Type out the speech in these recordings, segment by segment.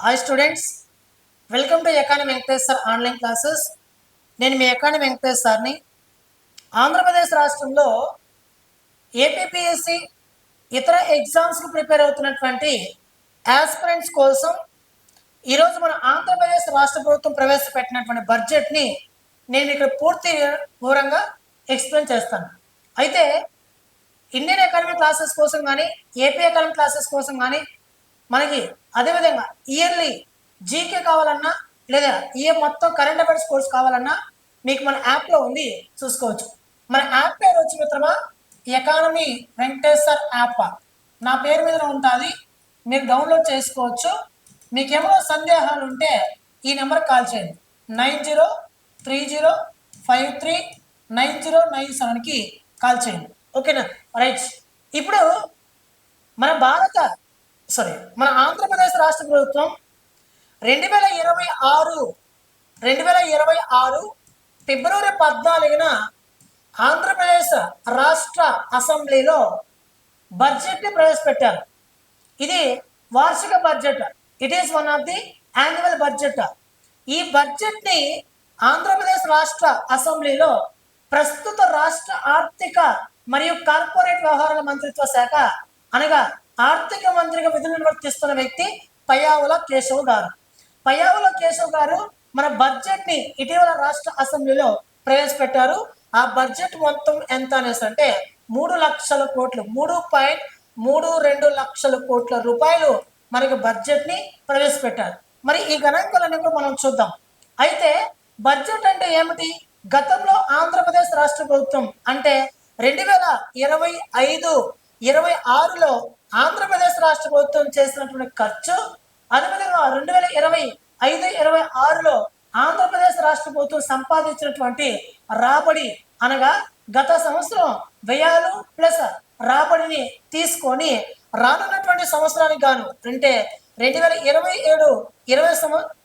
Hi students welcome to economy Venkatesh sir online classes నేను మీ economy Venkatesh సార్ని ఆంధ్రప్రదేశ్ రాష్ట్రంలో ఏపీపీఎస్సి ఇతర ఎగ్జామ్స్కి ప్రిపేర్ అవుతున్నటువంటి యాస్పిరెంట్స్ కోసం ఈరోజు మన ఆంధ్రప్రదేశ్ రాష్ట్ర ప్రభుత్వం ప్రవేశపెట్టినటువంటి బడ్జెట్ని నేను ఇక్కడ పూర్తి వివరంగా ఎక్స్ప్లెయిన్ చేస్తాను. అయితే ఇండియన్ ఎకానమీ క్లాసెస్ కోసం కానీ ఏపీ అకాడమీ క్లాసెస్ కోసం కానీ మనకి అదేవిధంగా ఇయర్లీ జీకే కావాలన్నా లేదా ఏ మొత్తం కరెంట్ అఫైర్స్ కోర్స్ కావాలన్నా మీకు మన యాప్లో ఉంది చూసుకోవచ్చు. మన యాప్ పేరు వచ్చి మిత్రమా ఎకానమీ వెంకటేశ్వర్ యాప్ నా పేరు మీద ఉంటుంది మీరు డౌన్లోడ్ చేసుకోవచ్చు. మీకు ఏమైనా సందేహాలు ఉంటే ఈ నెంబర్ కాల్ చేయండి. Nine zero three zero five three nine zero nine సెవెన్కి కాల్ చేయండి. ఓకేనా? రైట్. ఇప్పుడు మన భారత సారీ మన ఆంధ్రప్రదేశ్ రాష్ట్ర ప్రభుత్వం రెండు వేల ఇరవై ఆరు రెండు వేల ఇరవై ఆరు ఫిబ్రవరి పద్నాలుగున ఆంధ్రప్రదేశ్ రాష్ట్ర అసెంబ్లీలో బడ్జెట్ని ప్రవేశపెట్టారు. ఇది వార్షిక budget. It is one of the annual budget ఈ బడ్జెట్ని ఆంధ్రప్రదేశ్ రాష్ట్ర అసెంబ్లీలో ప్రస్తుత రాష్ట్ర ఆర్థిక మరియు కార్పొరేట్ వ్యవహారాల మంత్రిత్వ శాఖ అనగా ఆర్థిక మంత్రిగా విధులు నిర్వర్తిస్తున్న వ్యక్తి పయావుల కేశవ్ గారు. పయావుల కేశవ్ గారు మన బడ్జెట్ని ఇటీవల రాష్ట్ర అసెంబ్లీలో ప్రవేశపెట్టారు. ఆ బడ్జెట్ మొత్తం ఎంత అనేసి అంటే మూడు లక్షల కోట్లు మూడు పాయింట్ మూడు రెండు లక్షల కోట్ల రూపాయలు మనకి బడ్జెట్ని ప్రవేశపెట్టారు. మరి ఈ గణాంకాలన్నీ కూడా మనం చూద్దాం. అయితే బడ్జెట్ అంటే ఏమిటి? గతంలో ఆంధ్రప్రదేశ్ రాష్ట్ర ప్రభుత్వం అంటే రెండు వేల ఇరవై ఐదు ఇరవై ఆరులో ఆంధ్రప్రదేశ్ రాష్ట్ర ప్రభుత్వం చేసినటువంటి ఖర్చు అదేవిధంగా రెండు వేల ఇరవై ఐదు ఇరవై ఆరులో ఆంధ్రప్రదేశ్ రాష్ట్ర ప్రభుత్వం సంపాదించినటువంటి రాబడి అనగా గత సంవత్సరం వ్యయాలు ప్లస్ రాబడిని తీసుకొని రానున్నటువంటి సంవత్సరానికి గాను అంటే రెండు వేల ఇరవై ఏడు ఇరవై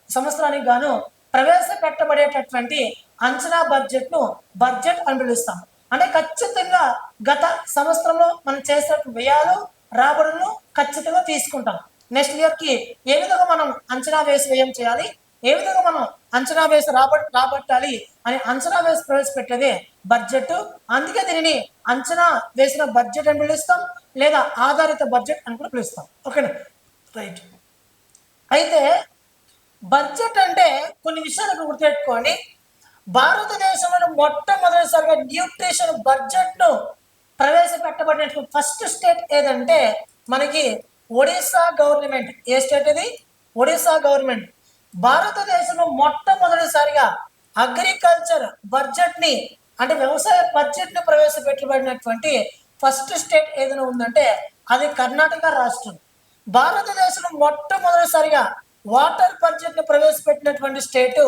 సంవత్సరానికి గాను ప్రవేశపెట్టబడేటటువంటి అంచనా బడ్జెట్ను బడ్జెట్ అని పిలుస్తాం. అంటే ఖచ్చితంగా గత సంవత్సరంలో మనం చేసిన వ్యయాలు రాబడులను ఖచ్చితంగా తీసుకుంటాం. నెక్స్ట్ ఇయర్కి ఏ విధంగా మనం అంచనా వేసి వ్యయం చేయాలి? ఏ విధంగా మనం అంచనా వేసి రాబట్ రాబట్టాలి? అని అంచనా వేసి ప్రవేశపెట్టేదే బడ్జెట్ అందుకే దీనిని అంచనా వేసిన బడ్జెట్ అని పిలుస్తాం లేదా ఆధారిత బడ్జెట్ అని కూడా పిలుస్తాం. ఓకేనా? రైట్ అయితే బడ్జెట్ అంటే కొన్ని విషయాలకు గుర్తుపెట్టుకోండి. భారతదేశంలో మొట్టమొదటిసారిగా న్యూట్రిషన్ బడ్జెట్ను ప్రవేశపెట్టబడిన ఫస్ట్ స్టేట్ ఏదంటే మనకి ఒడిశా గవర్నమెంట్ ఏ స్టేట్ ఇది? ఒడిశా గవర్నమెంట్ భారతదేశంలో మొట్టమొదటిసారిగా అగ్రికల్చర్ బడ్జెట్ని అంటే వ్యవసాయ బడ్జెట్ని ప్రవేశపెట్టబడినటువంటి ఫస్ట్ స్టేట్ ఏదైనా ఉందంటే అది కర్ణాటక రాష్ట్రం. భారతదేశంలో మొట్టమొదటిసారిగా వాటర్ బడ్జెట్ని ప్రవేశపెట్టినటువంటి స్టేటు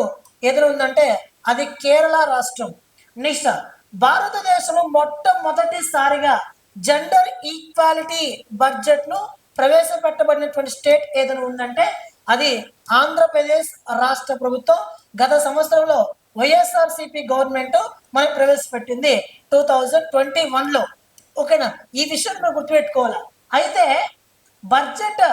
ఏదైనా ఉందంటే అది కేరళ రాష్ట్రం. నెక్స్ట్ భారతదేశంలో మొట్టమొదటిసారిగా జెండర్ ఈక్వాలిటీ బడ్జెట్ను ప్రవేశపెట్టబడినటువంటి స్టేట్ ఏదైనా ఉందంటే అది ఆంధ్రప్రదేశ్ రాష్ట్ర ప్రభుత్వం గత సంవత్సరంలో వైఎస్ఆర్సిపి గవర్నమెంట్ మనం ప్రవేశపెట్టింది టూ థౌజండ్ ట్వంటీ వన్లో. ఓకేనా? ఈ విషయం మనం గుర్తుపెట్టుకోవాలి? అయితే బడ్జెట్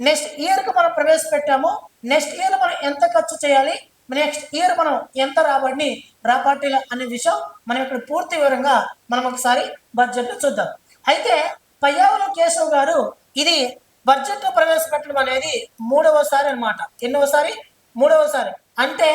నెక్స్ట్ ఇయర్కి మనం ప్రవేశపెట్టాము. నెక్స్ట్ ఇయర్ మనం ఎంత ఖర్చు చేయాలి? నెక్స్ట్ ఇయర్ మనం ఎంత రాబడిని రాబట్టాలి అనే విషయం మనం ఇక్కడ పూర్తి వివరంగా మనం ఒకసారి బడ్జెట్ చూద్దాం. అయితే పయ్యావుల కేశవ్ గారు ఇది బడ్జెట్ ప్రవేశపెట్టడం అనేది మూడవసారి అనమాట ఎన్నోసారి మూడవసారి. అంటే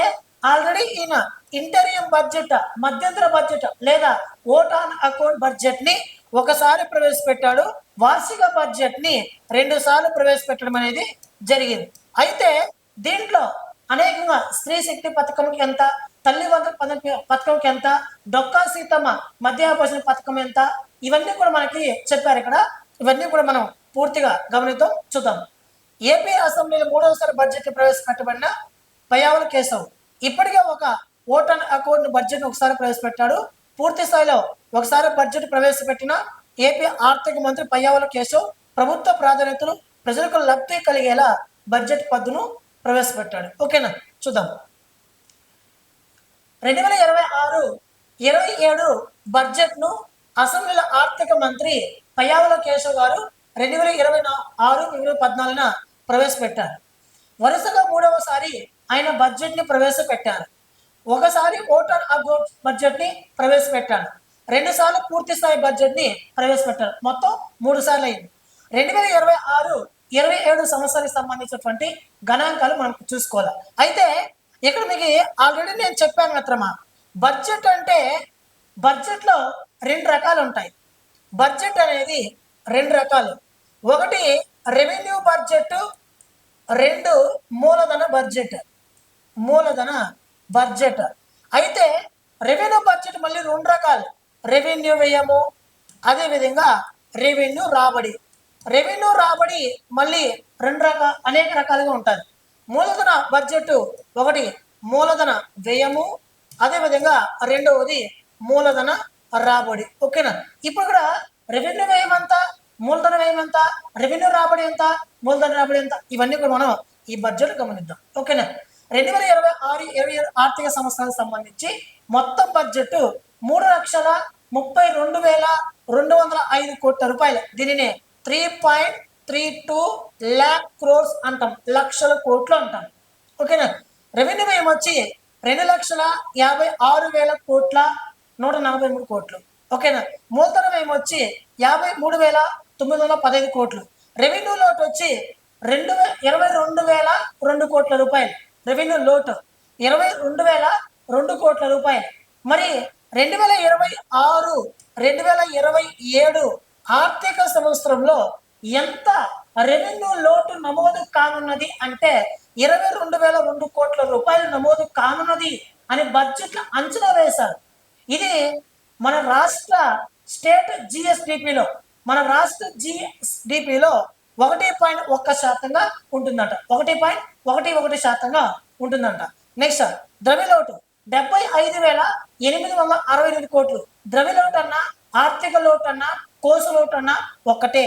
ఆల్రెడీ ఈయన ఇంటరియం బడ్జెట్ మధ్యంతర బడ్జెట్ లేదా ఓట్ ఆన్ అకౌంట్ బడ్జెట్ని ఒకసారి ప్రవేశపెట్టాడు. వార్షిక బడ్జెట్ని రెండు సార్లు ప్రవేశపెట్టడం అనేది జరిగింది. అయితే దీంట్లో అనేకంగా స్త్రీ శక్తి పథకంకి ఎంత తల్లి వందల పథకంకి ఎంత డొక్కా సీతమ్మ మధ్యాభోజన పథకం ఎంత ఇవన్నీ కూడా మనకి చెప్పారు ఇక్కడ. ఇవన్నీ కూడా మనం పూర్తిగా గమనిద్దాం చూద్దాం. ఏపీ అసెంబ్లీలో మూడవసారి బడ్జెట్ ప్రవేశపెట్టబడిన పయావుల కేశవ్ ఇప్పటికే ఒక ఓటన్ అకౌంట్ బడ్జెట్ ఒకసారి ప్రవేశపెట్టాడు. పూర్తి స్థాయిలో ఒకసారి బడ్జెట్ ప్రవేశపెట్టిన ఏపీ ఆర్థిక మంత్రి పయ్యావుల కేశవ్ ప్రభుత్వ ప్రాధాన్యతలు ప్రజలకు లబ్ధి కలిగేలా బడ్జెట్ పద్దును ప్రవేశపెట్టాడు. ఓకేనా? చూద్దాం. రెండు వేల ఇరవై ఆరు ఇరవై ఏడు బడ్జెట్ను అసెంబ్లీలో ఆర్థిక మంత్రి పయ్యావుల కేశవ్ గారు రెండు వేల ఇరవై ఆరు రెండు వేల పద్నాలుగున ప్రవేశపెట్టారు. వరుసగా మూడవసారి ఆయన బడ్జెట్ని ప్రవేశపెట్టారు. ఒకసారి ఓటర్ అకౌంట్ బడ్జెట్ని ప్రవేశపెట్టాడు రెండు సార్లు పూర్తి స్థాయి బడ్జెట్ని ప్రవేశపెట్టారు. మొత్తం మూడు సార్లు అయింది రెండు వేల ఇరవై ఆరు ఇరవై ఏడు సంవత్సరానికి సంబంధించినటువంటి గణాంకాలు మనం చూసుకోవాలి. అయితే ఇక్కడ మీకు ఆల్రెడీ నేను చెప్పాను మాత్రమా బడ్జెట్ అంటే బడ్జెట్లో రెండు రకాలు ఉంటాయి. బడ్జెట్ అనేది రెండు రకాలు. ఒకటి రెవెన్యూ బడ్జెట్ రెండు మూలధన బడ్జెట్ మూలధన బడ్జెట్ అయితే రెవెన్యూ బడ్జెట్ మళ్ళీ రెండు రకాలు. రెవెన్యూ వ్యయము అదేవిధంగా రెవెన్యూ రాబడి. రెవెన్యూ రాబడి మళ్ళీ రెండు రకాల అనేక రకాలుగా ఉంటుంది మూలధన బడ్జెట్ ఒకటి మూలధన వ్యయము అదేవిధంగా రెండవది మూలధన రాబడి. ఓకేనా? ఇప్పుడు కూడా రెవెన్యూ వ్యయం ఎంత మూలధన వ్యయం ఎంత రెవెన్యూ రాబడి ఎంత మూలధన రాబడి ఎంత ఇవన్నీ కూడా మనం ఈ బడ్జెట్ గమనిద్దాం. ఓకేనా? రెండు వేల ఇరవై ఆరు ఇరవై ఆర్థిక సంవత్సరానికి సంబంధించి మొత్తం బడ్జెట్ మూడు లక్షల ముప్పై రెండు వేల రెండు వందల ఐదు కోట్ల రూపాయలు. దీనిని three point three two lakh crores అంటాం. లక్షల కోట్లు అంటాం. ఓకేనా? రెవెన్యూ ఏమొచ్చి వచ్చి రెండు లక్షల యాభై ఆరు వేల కోట్ల నూట నలభై మూడు కోట్లు. ఓకేనా? మూలధనం ఏమొచ్చి యాభై మూడు వేల తొమ్మిది వందల పదహైదు కోట్లు. రెవెన్యూ లోటు వచ్చి రెండు ఇరవై రెండు వేల రెండు కోట్ల రూపాయలు. రెవెన్యూ లోటు ఇరవై రెండు వేల రెండు కోట్ల రూపాయలు. మరి రెండు వేల ఇరవై ఆరు రెండు వేల ఇరవై ఏడు ఆర్థిక సంవత్సరంలో ఎంత రెవెన్యూ లోటు నమోదు కానున్నది అంటే ఇరవై రెండు వేల రెండు కోట్ల రూపాయలు నమోదు కానున్నది అని బడ్జెట్లో అంచనా వేశారు. ఇది మన రాష్ట్ర స్టేట్ జిఎస్డిపిలో మన రాష్ట్ర జిఎస్డిపిలో ఒకటి పాయింట్ ఒక్క శాతంగా ఉంటుందంట. ఒకటి పాయింట్ ఒకటి ఒకటి శాతంగా ఉంటుందంట. నెక్స్ట్ ద్రవ్యలోటు డెబ్బై ఐదు వేల ఎనిమిది వందల అరవై ఎనిమిది కోట్లు. ద్రవ్యలోటు అన్నా ఆర్థిక లోటు అన్నా కోసు ఒక్కటే.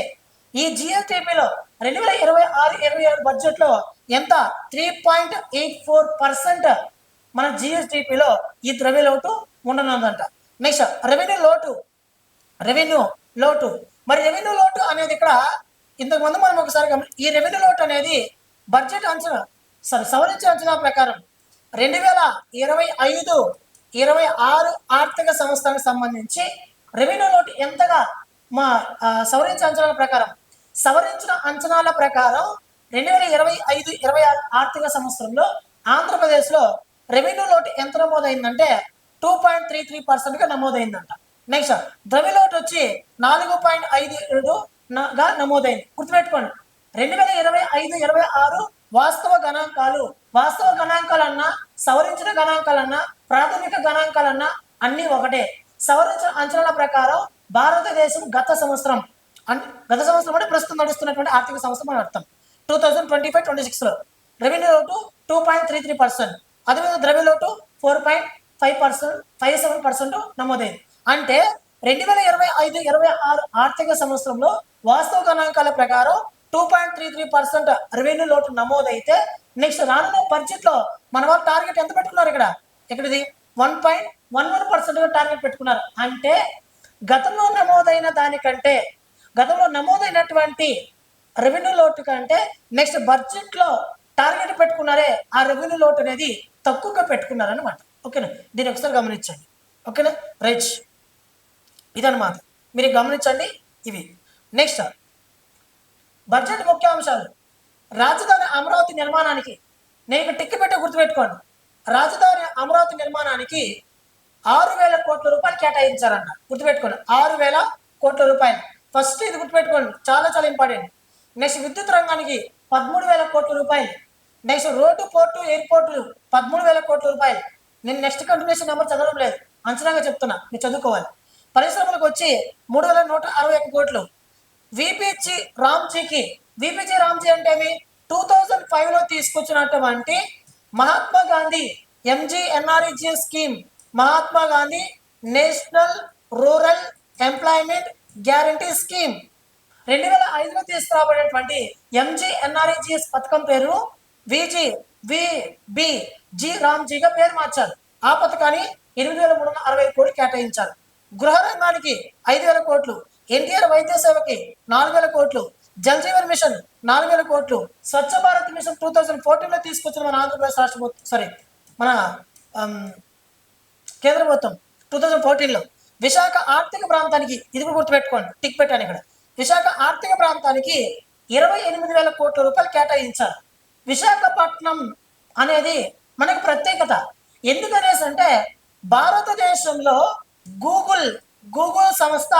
ఈ జిఎస్టిపిలో రెండు వేల ఇరవై ఆరు ఇరవై ఏడు బడ్జెట్లో ఎంత? Three point eight four percent మన జిఎస్టిపిలో ఈ ద్రవ్య లోటు ఉండనుందంట. నెక్స్ట్ రెవెన్యూ లోటు. రెవెన్యూ లోటు. మరి రెవెన్యూ లోటు అనేది ఇక్కడ ఇంతకుముందు మనం ఒకసారి ఈ రెవెన్యూ లోటు అనేది బడ్జెట్ అంచనా సారీ సవరించిన అంచనా ప్రకారం రెండు వేల ఇరవై ఐదు ఇరవై ఆరు ఆర్థిక సంవత్సరానికి సంబంధించి రెవెన్యూ లోటు ఎంతగా మా సవరించిన అంచనాల ప్రకారం. సవరించిన అంచనాల ప్రకారం రెండు వేల ఇరవై ఐదు ఇరవై ఆరు ఆర్థిక సంవత్సరంలో ఆంధ్రప్రదేశ్లో రెవెన్యూ లోటు ఎంత నమోదైందంటే టూ పాయింట్ త్రీ త్రీ పర్సెంట్గా నమోదైందంట. నెక్స్ట్ ద్రవ్య లోటు వచ్చి నాలుగు పాయింట్ ఐదు ఏడు గా నమోదైంది. గుర్తుపెట్టుకోండి. రెండు వేల ఇరవై ఐదు ఇరవై ఆరు వాస్తవ గణాంకాలు వాస్తవ గణాంకాలన్నా సవరించిన గణాంకాలన్నా ప్రాథమిక గణాంకాలన్నా అన్నీ ఒకటే. సవరించిన అంచనాల ప్రకారం భారతదేశం గత సంవత్సరం అన్- గత సంవత్సరం అంటే ప్రస్తుతం నడుస్తున్నటువంటి ఆర్థిక సంవత్సరం అని అర్థం. Two thousand twenty five twenty సిక్స్లో రెవెన్యూ లోటు two point three three percent అదేవిధంగా ద్రవ్య లోటు four point five percent five seven percent నమోదైంది. అంటే రెండు వేల ఇరవై ఐదు ఇరవై ఆరు ఆర్థిక సంవత్సరంలో వాస్తవ గణాంకాల ప్రకారం two point three three percent revenue లోటు నమోదైతే నెక్స్ట్ రానున్న బడ్జెట్లో మన వాళ్ళు టార్గెట్ ఎంత పెట్టుకున్నారు ఇక్కడ? ఇక్కడిది one point one one percent target పెట్టుకున్నారు. అంటే గతంలో నమోదైన దానికంటే గతంలో నమోదైనటువంటి రెవెన్యూ లోటు కంటే నెక్స్ట్ బడ్జెట్లో టార్గెట్ పెట్టుకున్నారే ఆ రెవెన్యూ లోటు అనేది తక్కువగా పెట్టుకున్నారనమాట ఓకేనా? దీన్ని ఒకసారి గమనించండి. ఓకేనా? రైట్ ఇదన్నమాట. మీరు గమనించండి ఇవి. నెక్స్ట్ బడ్జెట్ ముఖ్యాంశాలు. రాజధాని అమరావతి నిర్మాణానికి నేను టిక్కి పెట్టి గుర్తుపెట్టుకోండి. రాజధాని అమరావతి నిర్మాణానికి ఆరు వేల కోట్ల రూపాయలు కేటాయించారన్న. గుర్తుపెట్టుకోండి ఆరు వేల కోట్ల రూపాయలు. ఫస్ట్ ఇది గుర్తుపెట్టుకోండి చాలా చాలా ఇంపార్టెంట్ నెక్స్ట్ విద్యుత్ రంగానికి పదమూడు వేల కోట్ల రూపాయలు. నెక్స్ట్ రోడ్డు పోర్టు ఎయిర్పోర్టులు పదమూడు వేల కోట్ల రూపాయలు. నేను నెక్స్ట్ కంటిన్యూషన్ నెంబర్ చదవడం లేదు. అంచనాగా చెప్తున్నా మీరు చదువుకోవాలి. పరిశ్రమలకు వచ్చి మూడు వేల నూట అరవై ఒక్క కోట్లు. విపిజి రామ్జీకి విపిజి రామ్జీ అంటే ఏమి? టూ థౌజండ్ ఫైవ్లో తీసుకొచ్చినటువంటి Mahatma Gandhi MGNREG scheme Mahatma Gandhi national rural employment guarantee scheme. రెండు వేల ఐదులో తీసుకురాబడినటువంటి ఎంజీఎన్ఆర్ఈజీఎస్ పథకం పేరు విజి విబి జి రామ్జీగా పేరు మార్చారు. ఆ పథకాన్ని ఎనిమిది వేల మూడు వందల అరవై కోట్లు కేటాయించారు. గృహ రంగానికి ఐదు వేల కోట్లు ఎన్టీఆర్ వైద్య సేవకి నాలుగు వేల కోట్లు జల్ జీవన్ మిషన్ నాలుగు వేల కోట్లు Swachh Bharat mission two thousand ఫోర్టీన్లో తీసుకొచ్చిన మన ఆంధ్రప్రదేశ్ రాష్ట్ర సారీ మన um, కేంద్ర ప్రభుత్వం టూ థౌజండ్ ఫోర్టీన్లో విశాఖ ఆర్థిక ప్రాంతానికి ఇది కూడా గుర్తుపెట్టుకోండి టిక్ పెట్టాను ఇక్కడ. విశాఖ ఆర్థిక ప్రాంతానికి ఇరవై ఎనిమిది వేల కోట్ల రూపాయలు కేటాయించారు. విశాఖపట్నం అనేది మనకు ప్రత్యేకత. ఎందుకనేసి అంటే భారతదేశంలో గూగుల్ గూగుల్ సంస్థ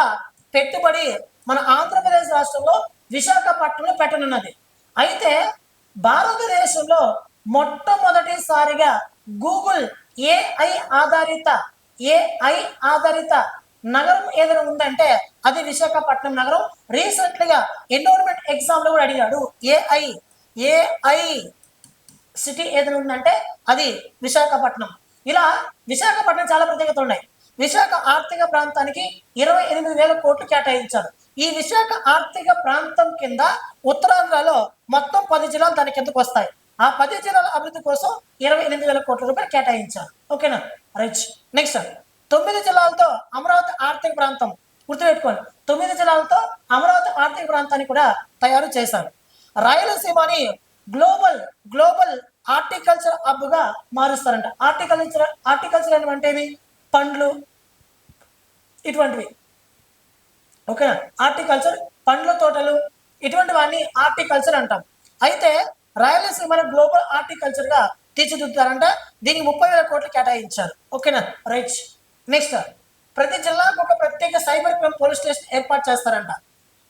పెట్టుబడి మన ఆంధ్రప్రదేశ్ రాష్ట్రంలో విశాఖపట్నంలో పెట్టనున్నది. అయితే భారతదేశంలో మొట్టమొదటిసారిగా గూగుల్ ఏఐ ఆధారిత ఏఐ ఆధారిత నగరం ఏదైనా ఉందంటే అది విశాఖపట్నం నగరం. రీసెంట్లీగా ఎన్విరాన్మెంట్ ఎగ్జామ్లో కూడా అడిగాడు. ఏఐ ఏఐ సిటీ ఏదైనా ఉందంటే అది విశాఖపట్నం. ఇలా విశాఖపట్నం చాలా ప్రత్యేకత ఉన్నాయి. విశాఖ ఆర్థిక ప్రాంతానికి ఇరవై ఎనిమిది వేల కోట్లు కేటాయించారు. ఈ విశాఖ ఆర్థిక ప్రాంతం కింద ఉత్తరాంధ్రలో మొత్తం పది జిల్లాలు దాని కిందకు వస్తాయి. ఆ పది జిల్లాల అభివృద్ధి కోసం ఇరవై ఎనిమిది వేల కోట్ల రూపాయలు కేటాయించారు. ఓకేనా? రైట్. నెక్స్ట్ తొమ్మిది జిల్లాలతో అమరావతి ఆర్థిక ప్రాంతం గుర్తుపెట్టుకోండి. తొమ్మిది జిల్లాలతో అమరావతి ఆర్థిక ప్రాంతాన్ని కూడా తయారు చేశారు. రాయలసీమని గ్లోబల్ గ్లోబల్ హార్టికల్చర్ హబ్గా మారుస్తారంట. హార్టికల్చర్ హార్టికల్చర్ అనేవి పండ్లు ఇటువంటివి. ఓకేనా? హార్టికల్చర్ పండ్ల తోటలు ఇటువంటి వాడిని హార్టికల్చర్ అంటాం. అయితే రాయలసీమను గ్లోబల్ ఆర్టికల్చర్గా తీర్చిదిద్దుతారంట. దీనికి ముప్పై వేల కోట్లు కేటాయించారు. ఓకేనా? రైట్. నెక్స్ట్ ప్రతి జిల్లాకు ఒక ప్రత్యేక సైబర్ క్రైమ్ పోలీస్ స్టేషన్ ఏర్పాటు చేస్తారంట.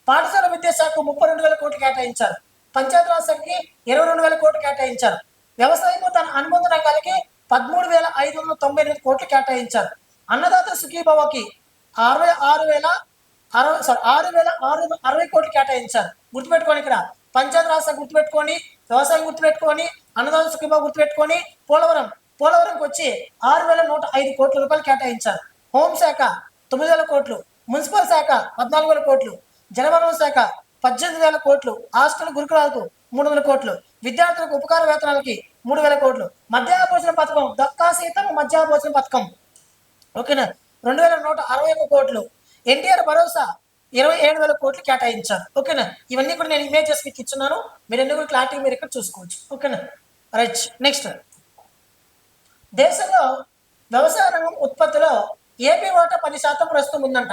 పాఠశాల విద్యాశాఖకు ముప్పై రెండు వేల కోట్లు కేటాయించారు. పంచాయతీరాజ్ శాఖకి ఇరవై రెండు వేల కోట్లు కేటాయించారు. వ్యవసాయం తన అనుబంధ రంగాలకి పదమూడు వేల ఐదు వందల తొంభై ఎనిమిది కోట్లు కేటాయించారు. అన్నదాత సుఖీభవకి అరవై ఆరు వేల అరవై సారీ ఆరు వేల ఆరు అరవై కోట్లు కేటాయించారు. గుర్తుపెట్టుకోండి ఇక్కడ. పంచాయత్ రాష్ట్రం గుర్తుపెట్టుకొని వ్యవసాయం గుర్తుపెట్టుకొని అన్నదాన సుఖీభా గుర్తుపెట్టుకొని పోలవరం పోలవరంకి వచ్చి ఆరు వేల నూట ఐదు కోట్ల రూపాయలు కేటాయించారు. హోంశాఖ తొమ్మిది వేల కోట్లు మున్సిపల్ శాఖ పద్నాలుగు వేల కోట్లు జలవనరుల శాఖ పద్దెనిమిది వేల కోట్లు హాస్టల్ గురుకులాలకు మూడు వందల కోట్లు విద్యార్థులకు ఉపకార వేతనాలకి మూడు వేల కోట్లు మధ్యాహ్న భోజన పథకం దక్కా సీతం మధ్యాహ్న భోజన పథకం. ఓకేనా? రెండు వేల నూట అరవై ఒక కోట్లు. ఎన్టీఆర్ భరోసా ఇరవై ఏడు వేల కోట్లు కేటాయించారు. ఓకేనా? ఇవన్నీ కూడా నేను ఇమేజెస్ మీకు ఇచ్చున్నాను. మీరు అన్ని కూడా క్లారిటీ మీరు ఇక్కడ చూసుకోవచ్చు. ఓకేనా? రైట్ నెక్స్ట్ దేశంలో వ్యవసాయ రంగం ఉత్పత్తిలో ఏపీ వాటా పది శాతం ప్రస్తుతం ఉందంట.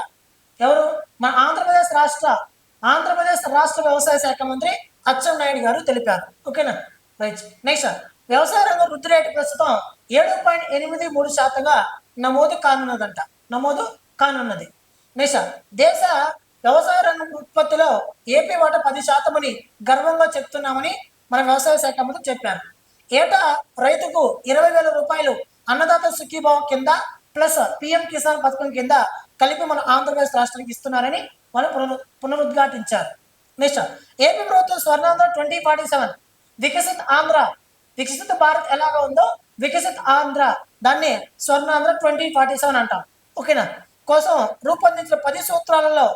ఎవరు? మన ఆంధ్రప్రదేశ్ రాష్ట్ర ఆంధ్రప్రదేశ్ రాష్ట్ర వ్యవసాయ శాఖ మంత్రి అచ్చెం నాయుడు గారు తెలిపారు. ఓకేనా? రైట్ నెక్స్ట్ వ్యవసాయ రంగం వృద్ధి రేటు ప్రస్తుతం ఏడు పాయింట్ ఎనిమిది మూడు శాతంగా నమోదు కానున్నదంట. నమోదు కానున్నది. నెక్స్ట్ దేశ వ్యవసాయ రంగం ఉత్పత్తిలో ఏపీ వాటా పది శాతమని గర్వంగా చెప్తున్నామని మన వ్యవసాయ శాఖ మంత్రి చెప్పారు. ఏటా రైతుకు ఇరవై వేల రూపాయలు అన్నదాత సుఖీభావం కింద ప్లస్ పిఎం కిసాన్ పథకం కింద కలిపి మన ఆంధ్రప్రదేశ్ రాష్ట్రానికి ఇస్తున్నారని వాళ్ళు పునరు పునరుద్ఘాటించారు. నెక్స్ట్ ఏపీ ప్రభుత్వం Swarnandhra twenty forty seven Viksit Andhra Viksita Bharat ఎలాగా ఉందో వికసిత్ ఆంధ్ర దాన్ని స్వర్ణాంధ్ర ట్వంటీ ఫార్టీ సెవెన్ అంటాం. ఓకేనా? కోసం రూపొందించిన పది సూత్రాలలో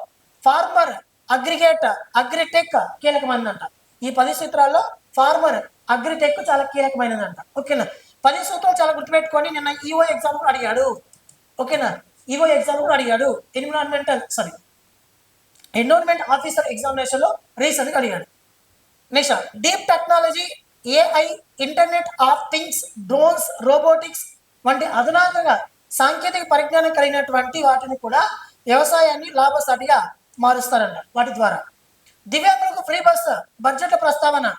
ఫార్మర్ అగ్రిగేట్ అగ్రిటెక్ కీలకమైనదంట. ఈ పది సూత్రాల్లో ఫార్మర్ అగ్రిటెక్ చాలా కీలకమైనదంట. ఓకేనా? పది సూత్రాలు చాలా గుర్తుపెట్టుకొని నిన్న ఈఓ ఎగ్జామ్ కూడా అడిగాడు. ఓకేనా? ఈఓ ఎగ్జామ్ కూడా అడిగాడు. ఎన్విరాన్మెంటల్ సారీ ఎన్విరాన్మెంట్ ఆఫీసర్ ఎగ్జామినేషన్లో రీసెంట్గా అడిగాడు. Next deep technology AI internet of things drones robotics వంటి అధునాతన సాంకేతిక పరిజ్ఞానం కలిగినటువంటి వాటిని కూడా వ్యవసాయాన్ని లాభసాటిగా మారుస్తారన్నారు. వాటి ద్వారా. దివ్యాంగులకు ఫ్రీ బస్ బడ్జెట్ ప్రస్తావన.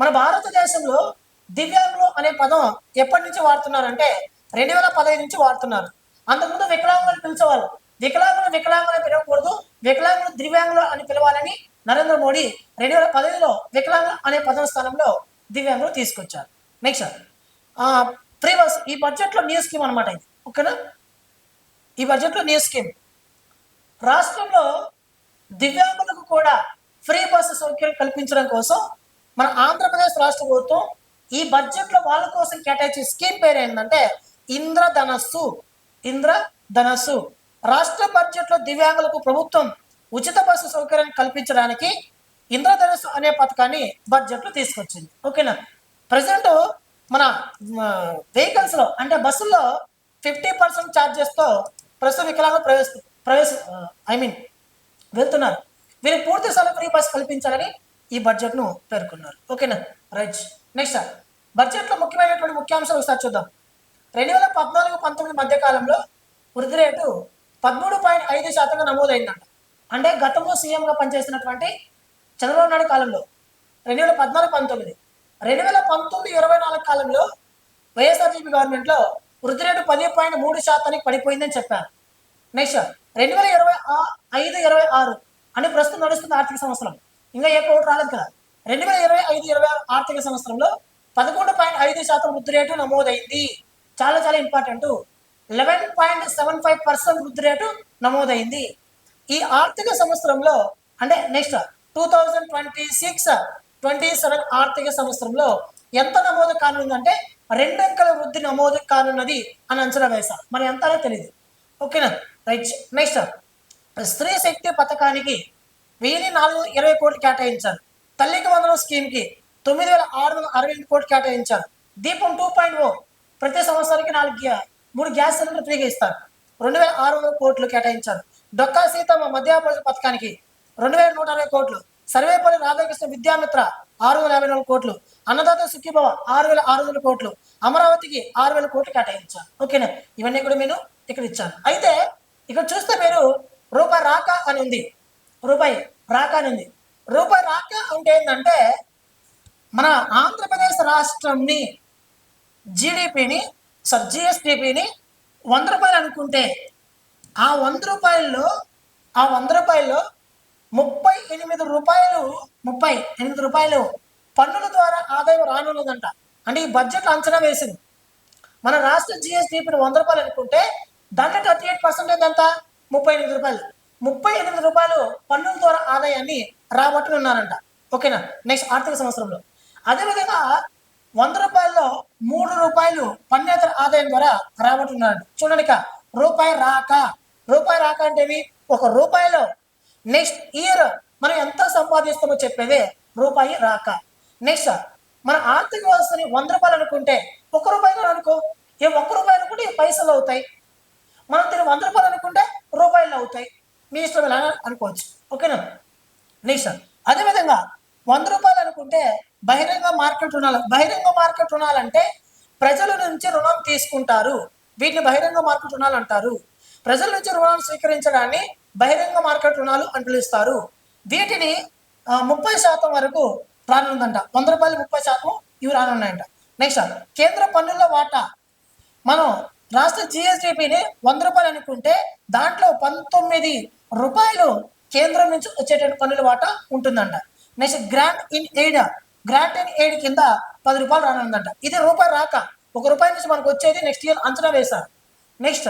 మన భారతదేశంలో దివ్యాంగులు అనే పదం ఎప్పటి నుంచి వాడుతున్నారంటే రెండు వేల పదహైదు నుంచి వాడుతున్నారు. అంతకుముందు వికలాంగులు పిలిచేవాళ్ళు. వికలాంగులు వికలాంగులు పిలవకూడదు. వికలాంగులు దివ్యాంగులు అని పిలవాలని నరేంద్ర మోడీ రెండు వేల పదహైదులో వికలాంగులు అనే పదం స్థానంలో దివ్యాంగులు తీసుకొచ్చారు. నెక్స్ట్ ఫ్రీ బస్ ఈ బడ్జెట్లో న్యూ స్కీమ్ అనమాట ఇది. ఓకేనా? ఈ బడ్జెట్లో న్యూ స్కీమ్. రాష్ట్రంలో దివ్యాంగులకు కూడా ఫ్రీ బస్సు సౌకర్యం కల్పించడం కోసం మన ఆంధ్రప్రదేశ్ రాష్ట్ర ప్రభుత్వం ఈ బడ్జెట్లో వాళ్ళ కోసం కేటాయించే స్కీమ్ పేరు ఏంటంటే ఇంద్రధనస్సు ఇంద్రధనస్సు రాష్ట్ర బడ్జెట్లో దివ్యాంగులకు ప్రభుత్వం ఉచిత బస్సు సౌకర్యాన్ని కల్పించడానికి ఇంద్రధనస్సు అనే పథకాన్ని బడ్జెట్లో తీసుకొచ్చింది. ఓకేనా? ప్రజెంట్ మన వెహికల్స్లో అంటే బస్సుల్లో ఫిఫ్టీ పర్సెంట్ ఛార్జెస్తో ప్రస్తుత వికలాంగులు ప్రవేశ ప్రవేశ ఐ మీన్ వెళ్తున్నారు. వీరికి పూర్తి స్థలం ఫ్రీ బస్ కల్పించాలని ఈ బడ్జెట్ను పేర్కొన్నారు. ఓకేనా రైట్ నెక్స్ట్ బడ్జెట్లో ముఖ్యమైనటువంటి ముఖ్యాంశాలు ఒకసారి చూద్దాం. రెండు వేల పద్నాలుగు పంతొమ్మిది మధ్య కాలంలో వృద్ధి రేటు పదమూడు పాయింట్ ఐదు శాతంగా నమోదైందంట. అంటే గతంలో సీఎంగా పనిచేసినటువంటి చంద్రబాబు నాయుడు కాలంలో రెండు వేల పద్నాలుగు పంతొమ్మిది. రెండు వేల పంతొమ్మిది ఇరవై నాలుగు కాలంలో వైఎస్ఆర్సీపీ గవర్నమెంట్లో వృద్ధి రేటు పది పాయింట్ మూడు శాతానికి పడిపోయిందని చెప్పారు. నెక్స్ట్ రెండు వేల ఇరవై ఐదు ఇరవై ఆరు అని ప్రస్తుతం నడుస్తున్న ఆర్థిక సంవత్సరం. ఇంకా ఏ కోటి రాలేదు కదా. రెండు వేల ఇరవై ఐదు ఇరవై ఆరు ఆర్థిక సంవత్సరంలో పదకొండు పాయింట్ ఐదు శాతం వృద్ధి రేటు నమోదైంది. చాలా చాలా important. Eleven point seven five percent వృద్ధి రేటు నమోదైంది. ఈ ఆర్థిక సంవత్సరంలో అంటే next two thousand twenty six twenty seven ఆర్థిక సంవత్సరంలో ఎంత నమోదు కానుందంటే రెండంకెల వృద్ధి నమోదు కానున్నది అని అంచనా వేశారు. మరి ఎంత అనేది తెలియదు ఓకేనా? రైట్ నెక్స్ట్ స్త్రీ శక్తి పథకానికి వెయ్యి నాలుగు ఇరవై కోట్లు కేటాయించారు. తల్లికి వందనం స్కీమ్కి తొమ్మిది వేల ఆరు వందల అరవై ఎనిమిది కోట్లు కేటాయించారు. దీపం టూ పాయింట్ ఓ ప్రతి సంవత్సరానికి నాలుగు గ్యా- మూడు గ్యాస్ సిలిండర్ ఫ్రీగా ఇస్తారు. రెండు వేల ఆరు వందల కోట్లు కేటాయించారు. డొక్కా సీతమ్మ మధ్యాభ్యాస పథకానికి రెండు వేల నూట అరవై కోట్లు. సర్వేపల్లి రాధాకృష్ణ విద్యామిత్ర ఆరు వేల యాభై నాలుగు కోట్లు. అన్నదాత సుఖీభవ ఆరు వేల ఆరు వందల కోట్లు. అమరావతికి ఆరు వేల కోట్లు కేటాయించారు. ఓకేనా? ఇవన్నీ కూడా నేను ఇక్కడ ఇచ్చాను. అయితే ఇక్కడ చూస్తే మీరు రూపాయి రాక అని ఉంది. రూపాయి రాక అని ఉంది. రూపాయి రాక అంటే ఏంటంటే మన ఆంధ్రప్రదేశ్ రాష్ట్రంని జీడిపిని సార్ జిఎస్డిపిని వంద రూపాయలు అనుకుంటే ఆ వంద రూపాయల్లో ఆ వంద రూపాయల్లో ముప్పై ఎనిమిది రూపాయలు ముప్పై ఎనిమిది రూపాయలు పన్నుల ద్వారా ఆదాయం రానున్నదంట. అంటే ఈ బడ్జెట్ అంచనా వేసింది. మన రాష్ట్ర జిఎస్డిపిని వంద రూపాయలు అనుకుంటే దాంట్లో థర్టీ ఎయిట్ పర్సెంటేజ్ ఎంత ముప్పై ఎనిమిది రూపాయలు. ముప్పై ఎనిమిది రూపాయలు పన్నుల ద్వారా ఆదాయాన్ని రాబట్టునున్నారంట ఓకేనా? నెక్స్ట్ ఆర్థిక సంవత్సరంలో. అదేవిధంగా వంద రూపాయల్లో మూడు రూపాయలు పన్నేతర ఆదాయం ద్వారా రాబట్టున్నారంట చూడండి ఇక రూపాయి రాక. రూపాయి రాక అంటే ఏమి? ఒక రూపాయిలో నెక్స్ట్ ఇయర్ మనం ఎంత సంపాదిస్తామో చెప్పేదే రూపాయి రాక. నెక్స్ట్ మన ఆర్థిక వ్యవస్థని వంద రూపాయలు అనుకుంటే ఒక రూపాయలు అనుకో. ఏ ఒక్క రూపాయలు అనుకుంటే పైసలు అవుతాయి. మనం తిరిగి వంద రూపాయలు అనుకుంటే రూపాయలు అవుతాయి. మీ ఇష్టం ఎలా అనుకోవచ్చు. ఓకేనా? నెక్స్ట్ అదేవిధంగా వంద రూపాయలు అనుకుంటే బహిరంగ మార్కెట్ రుణాలు బహిరంగ మార్కెట్ రుణాలంటే ప్రజల నుంచి రుణం తీసుకుంటారు. వీటిని బహిరంగ మార్కెట్ రుణాలు అంటారు. ప్రజల నుంచి రుణాలు స్వీకరించడాన్ని బహిరంగ మార్కెట్ రుణాలు అని పిలుస్తారు వీటిని ముప్పై శాతం వరకు రానుందంట. వంద రూపాయలు ముప్పై శాతం ఇవి రానున్నాయంట. నెక్స్ట్ కేంద్ర పన్నుల వాటా. మనం రాష్ట్ర జిఎస్డిపిని వంద రూపాయలు అనుకుంటే దాంట్లో పంతొమ్మిది రూపాయలు కేంద్రం నుంచి వచ్చేటువంటి పన్నుల వాటా ఉంటుందంట. Next grant in aid. Grant in aid కింద పది రూపాయలు రానుందంట. ఇది రూపాయి రాక ఒక రూపాయి నుంచి మనకు వచ్చేది నెక్స్ట్ ఇయర్ అంచనా వేశారు నెక్స్ట్.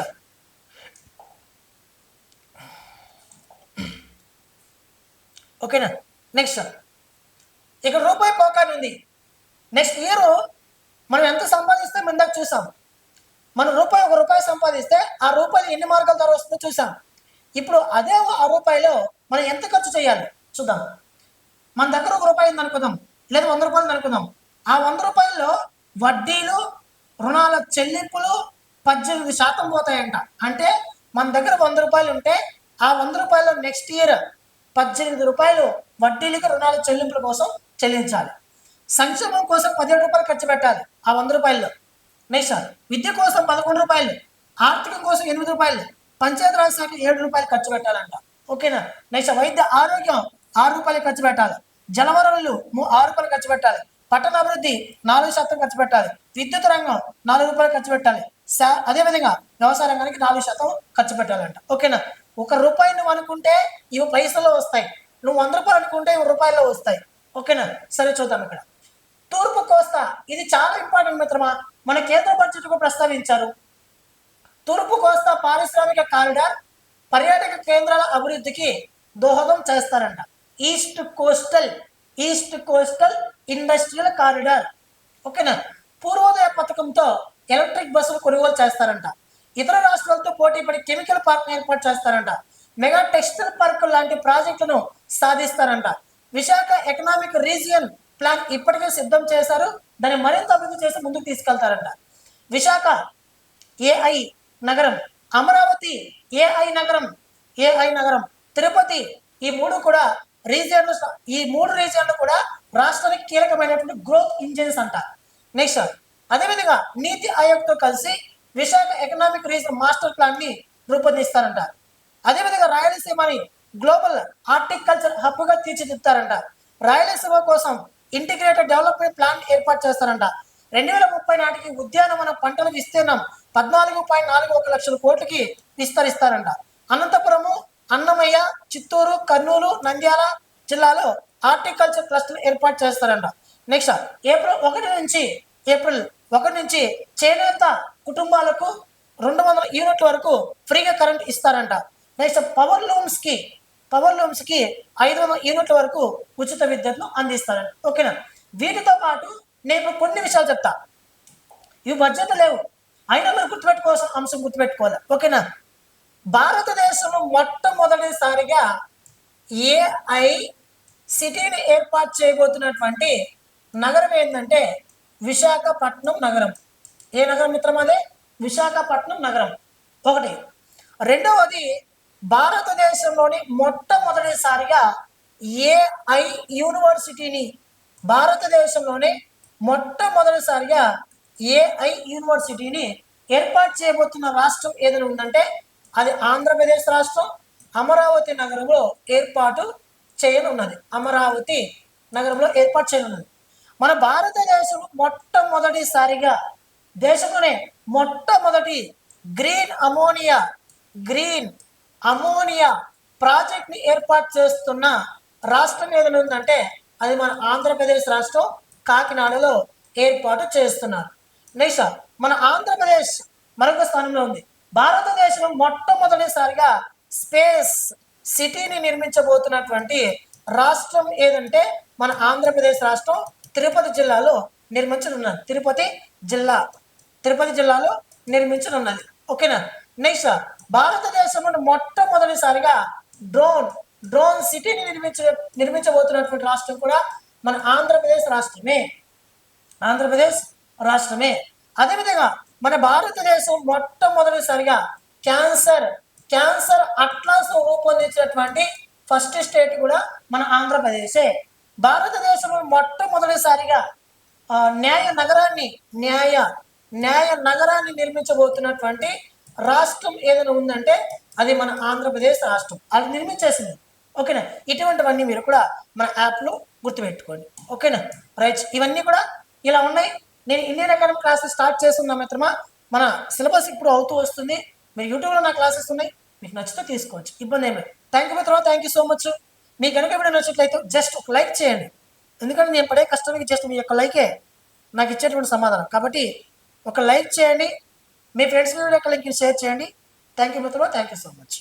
ఓకేనా? నెక్స్ట్. ఇక్కడ రూపాయి పోకానుంది. నెక్స్ట్ ఇయర్ మనం ఎంత సంపాదిస్తే మనం చూసాం. మన రూపాయి ఒక రూపాయి సంపాదిస్తే ఆ రూపాయలు ఎన్ని మార్గాల ద్వారా వస్తుందో చూసాం. ఇప్పుడు అదే ఆ రూపాయిలో మనం ఎంత ఖర్చు చేయాలి? చూద్దాం. మన దగ్గర ఒక రూపాయి ఉంది అనుకుందాం లేదా వంద రూపాయలు అనుకుందాం ఆ వంద రూపాయల్లో వడ్డీలు రుణాల చెల్లింపులు పద్దెనిమిది శాతం పోతాయంట. అంటే మన దగ్గర వంద రూపాయలు ఉంటే ఆ వంద రూపాయలు నెక్స్ట్ ఇయర్ పద్దెనిమిది రూపాయలు వడ్డీలకు రుణాల చెల్లింపుల కోసం చెల్లించాలి. సంక్షేమం కోసం పదిహేడు రూపాయలు ఖర్చు పెట్టాలి ఆ వంద రూపాయల్లో. నెక్స్ట్ విద్య కోసం పదకొండు రూపాయలు ఆర్థికం కోసం ఎనిమిది రూపాయలు పంచాయతీరాజ్ శాఖ ఏడు రూపాయలు ఖర్చు పెట్టాలంట. ఓకేనా నెక్స్ట్ వైద్య ఆరోగ్యం ఆరు రూపాయలు ఖర్చు పెట్టాలి. జలవనరులు ఆరు రూపాయలు ఖర్చు పెట్టాలి. పట్టణాభివృద్ధి నాలుగు శాతం ఖర్చు పెట్టాలి. విద్యుత్ రంగం నాలుగు రూపాయలు ఖర్చు పెట్టాలి. అదేవిధంగా వ్యవసాయ రంగానికి నాలుగు శాతం ఖర్చు పెట్టాలంట. ఓకేనా ఒక రూపాయి నువ్వు అనుకుంటే ఇవి పైసల్లో వస్తాయి. నువ్వు వంద రూపాయలు అనుకుంటే ఇవి రూపాయల్లో వస్తాయి. ఓకేనా సరే చూద్దాం ఇక్కడ. తూర్పు కోస్తా ఇది చాలా ఇంపార్టెంట్ మిత్రమా? మన కేంద్ర బడ్జెట్కు ప్రస్తావించారు. తూర్పు కోస్తా పారిశ్రామిక కారిడార్ పర్యాటక కేంద్రాల అభివృద్ధికి దోహదం చేస్తారంట. East coastal east coastal industrial corridor. ఓకేనా? పూర్వోదయ పథకంతో ఎలక్ట్రిక్ బస్సులు కొనుగోలు చేస్తారంట. ఇతర రాష్ట్రాలతో పోటీ పడి కెమికల్ పార్క్ ఏర్పాటు చేస్తారంట. మెగా టెక్స్టైల్ పార్క్ లాంటి ప్రాజెక్టులను సాధిస్తారంట. విశాఖ ఎకనామిక్ రీజియన్ ప్లాన్ ఇప్పటికే సిద్ధం చేశారు. దాన్ని మరింత అభివృద్ధి చేసి ముందుకు తీసుకెళ్తారంట. విశాఖ ఏఐ నగరం అమరావతి ఏఐ నగరం ఏఐ నగరం తిరుపతి ఈ మూడు కూడా రీజియన్లు ఈ మూడు రీజియన్లు కూడా రాష్ట్రానికి కీలకమైనటువంటి గ్రోత్ ఇంజిన్స్ అంట. నెక్స్ట్ అదేవిధంగా నీతి ఆయోగ్తో కలిసి విశాఖ ఎకనామిక్ రీజన్ మాస్టర్ ప్లాన్ని రూపొందిస్తారంట. అదేవిధంగా రాయలసీమని గ్లోబల్ హార్టికల్చర్ హబ్గా తీర్చిదిద్దుతారంట. రాయలసీమ కోసం ఇంటిగ్రేటెడ్ డెవలప్మెంట్ ప్లాన్ ఏర్పాటు చేస్తారంట. రెండు వేల ముప్పై నాటికి ఉద్యానవన పంటల విస్తీర్ణం పద్నాలుగు పాయింట్ నాలుగు ఒక లక్షల కోట్లకి విస్తరిస్తారంట. అనంతపురము అన్నమయ్య చిత్తూరు కర్నూలు నంద్యాల జిల్లాలో హార్టికల్చర్ క్లస్టర్ ఏర్పాటు చేస్తారంట. నెక్స్ట్ ఏప్రిల్ ఒకటి నుంచి ఏప్రిల్ ఒకటి నుంచి చేనేత కుటుంబాలకు రెండు వందల యూనిట్ల వరకు ఫ్రీగా కరెంట్ ఇస్తారంట. నెక్స్ట్ పవర్ లూమ్స్కి పవర్ లూమ్స్కి ఐదు వందల యూనిట్ల వరకు ఉచిత విద్యుత్ను అందిస్తారని. ఓకేనా? వీటితో పాటు నేను కొన్ని విషయాలు చెప్తా. ఇవి బడ్జెట్ లేవు. అయినా మీరు గుర్తుపెట్టుకోవాల్సిన అంశం గుర్తుపెట్టుకోవాలి. ఓకేనా? భారతదేశంలో మొట్టమొదటిసారిగా ఏఐ సిటీని ఏర్పాటు చేయబోతున్నటువంటి నగరం ఏంటంటే విశాఖపట్నం నగరం. ఏ నగరం మిత్రం అదే? విశాఖపట్నం నగరం. ఒకటి. రెండవది భారతదేశంలోని మొట్టమొదటిసారిగా ఏఐ యూనివర్సిటీని భారతదేశంలోనే మొట్టమొదటిసారిగా ఏఐ యూనివర్సిటీని ఏర్పాటు చేయబోతున్న రాష్ట్రం ఏదైనా ఉందంటే అది ఆంధ్రప్రదేశ్ రాష్ట్రం అమరావతి నగరంలో ఏర్పాటు చేయనున్నది. అమరావతి నగరంలో ఏర్పాటు చేయనున్నది. మన భారతదేశం మొట్టమొదటిసారిగా దేశంలోనే మొట్టమొదటి గ్రీన్ అమోనియా గ్రీన్ అమోనియా ప్రాజెక్ట్ని ఏర్పాటు చేస్తున్న రాష్ట్రం ఏదైనా ఉందంటే అది మన ఆంధ్రప్రదేశ్ రాష్ట్రం కాకినాడలో ఏర్పాటు చేస్తున్నారు. నెక్స్ట్ మన ఆంధ్రప్రదేశ్ మరొక స్థానంలో ఉంది. భారతదేశంలో మొట్టమొదటిసారిగా స్పేస్ సిటీని నిర్మించబోతున్నటువంటి రాష్ట్రం ఏదంటే మన ఆంధ్రప్రదేశ్ రాష్ట్రం తిరుపతి జిల్లాలో నిర్మించనున్నది. తిరుపతి జిల్లా తిరుపతి జిల్లాలో నిర్మించనున్నది. ఓకేనా? నెక్స్ట్ భారతదేశంలో మొట్టమొదటిసారిగా డ్రోన్ డ్రోన్ సిటీని నిర్మించ నిర్మించబోతున్నటువంటి రాష్ట్రం కూడా మన ఆంధ్రప్రదేశ్ రాష్ట్రమే. ఆంధ్రప్రదేశ్ రాష్ట్రమే. అదేవిధంగా మన భారతదేశం మొట్టమొదటిసారిగా క్యాన్సర్ క్యాన్సర్ అట్లాస్ రూపొందించినటువంటి ఫస్ట్ స్టేట్ కూడా మన ఆంధ్రప్రదేశే. భారతదేశంలో మొట్టమొదటిసారిగా న్యాయ నగరాన్ని న్యాయ న్యాయ నగరాన్ని నిర్మించబోతున్నటువంటి రాష్ట్రం ఏదైనా ఉందంటే అది మన ఆంధ్రప్రదేశ్ రాష్ట్రం. అది నిర్మించేసింది. ఓకేనా? ఇటువంటివన్నీ మీరు కూడా మన యాప్లో గుర్తుపెట్టుకోండి. ఓకేనా? రైట్. ఇవన్నీ కూడా ఇలా ఉన్నాయి. నేను ఇండియన్ అకాడమీ క్లాసెస్ స్టార్ట్ చేస్తున్నా మిత్రమా? మన సిలబస్ ఇప్పుడు అవుతూ వస్తుంది. మీరు యూట్యూబ్లో నా క్లాసెస్ ఉన్నాయి. మీకు నచ్చితే తీసుకోవచ్చు. ఇబ్బంది ఏమి థ్యాంక్ యూ మిత్రమా. థ్యాంక్ యూ సో మచ్ మీకు కనుక ఎప్పుడైనా నచ్చినట్లయితే జస్ట్ ఒక లైక్ చేయండి. ఎందుకంటే నేను పడే కష్టానికి జస్ట్ మీ యొక్క లైకే. నాకు ఇచ్చేటువంటి సమాధానం. కాబట్టి ఒక లైక్ చేయండి. మీ ఫ్రెండ్స్ వీడియో లింక్ షేర్ చేయండి. థ్యాంక్ యూ మిత్రులు థ్యాంక్ యూ సో మచ్